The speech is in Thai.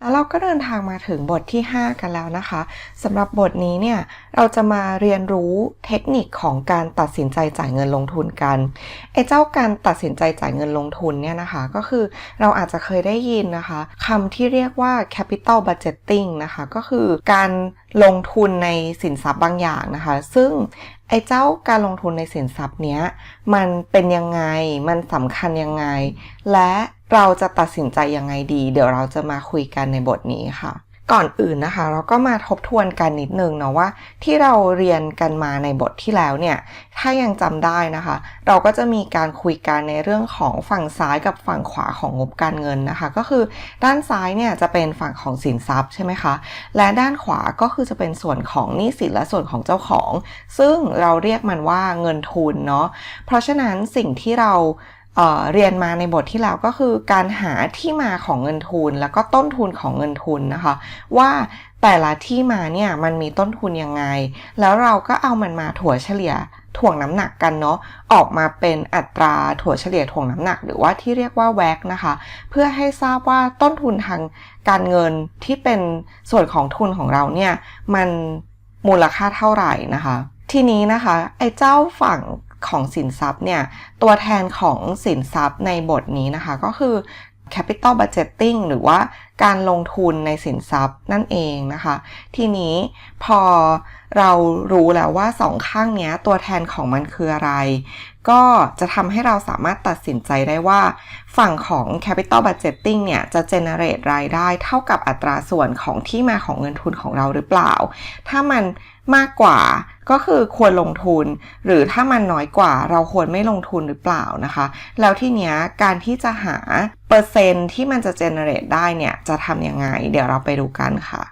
แล้วเราก็เดินทางมาถึงบทที่ 5 กันแล้วนะคะสำหรับบทนี้เนี่ย เราจะมาเรียนรู้เทคนิคของการตัดสินใจจ่ายเงินลงทุนกันไอ้เจ้าการตัดสินใจจ่ายเงินลงทุนเนี่ยนะคะก็คือเราอาจจะเคยได้ยินนะคะคำที่เรียกว่า capital budgeting นะคะก็คือการลงทุนในสินทรัพย์บางอย่างนะคะ ซึ่งไอ้เจ้าการลงทุนในสินทรัพย์เนี้ยมันเป็นยังไงมันสำคัญยังไง และเราจะตัดสินใจยังไงดี เดี๋ยวเราจะมาคุยกันในบทนี้ค่ะ ก่อนอื่นนะคะ เราก็มาทบทวนกันนิดนึงเนาะว่า ที่เราเรียนกันมาในบทที่แล้วเนี่ย ถ้ายังจำได้นะคะ เราก็จะมีการคุยกันในเรื่องของฝั่งซ้ายกับฝั่งขวาของงบการเงินนะคะ ก็คือด้านซ้ายเนี่ยจะเป็นฝั่งของสินทรัพย์ใช่ไหมคะ และด้านขวาก็คือจะเป็นส่วนของหนี้สินและส่วนของเจ้าของ ซึ่งเราเรียกมันว่าเงินทุนเนาะเพราะฉะนั้นสิ่งที่เรา เเรียนมาในบทที่แล้วก็คือการหาที่มาของเงินทุน แล้วก็ต้นทุนของเงินทุนนะคะ ว่าแต่ละที่มาเนี่ยมันมีต้นทุนยังไง แล้วเราก็เอามันมาถั่วเฉลี่ยถ่วงน้ำหนักกันเนาะออกมาเป็นอัตราถั่วเฉลี่ยถ่วงน้ำหนัก หรือว่าที่เรียกว่าแวกนะคะ เพื่อให้ทราบว่าต้นทุนทางการเงินที่เป็นส่วนของทุนของเราเนี่ยมันมูลค่าเท่าไหร่นะคะ ทีนี้นะคะไอ้เจ้าฝั่ง ของสินทรัพย์เนี่ย ตัวแทนของสินทรัพย์ในบทนี้นะคะ ก็คือ capital budgeting หรือว่า การลงทุนในสินทรัพย์นั่นเองนะคะ ทีนี้พอเรารู้แล้วว่าสองข้างนี้ตัวแทนของมันคืออะไร ก็จะทำให้เราสามารถตัดสินใจได้ว่า ฝั่งของ capital budgeting เนี่ย จะ generate รายได้เท่ากับอัตราส่วนของที่มาของเงินทุนของเราหรือเปล่า ถ้ามันมากกว่าก็คือควรลงทุน หรือถ้ามันน้อยกว่าเราควรไม่ลงทุนหรือเปล่านะคะ แล้วที่เนี้ยการที่จะหาเปอร์เซ็นที่มันจะ generate ได้เนี่ยจะทำยังไง เดี๋ยวเราไปดูกันค่ะ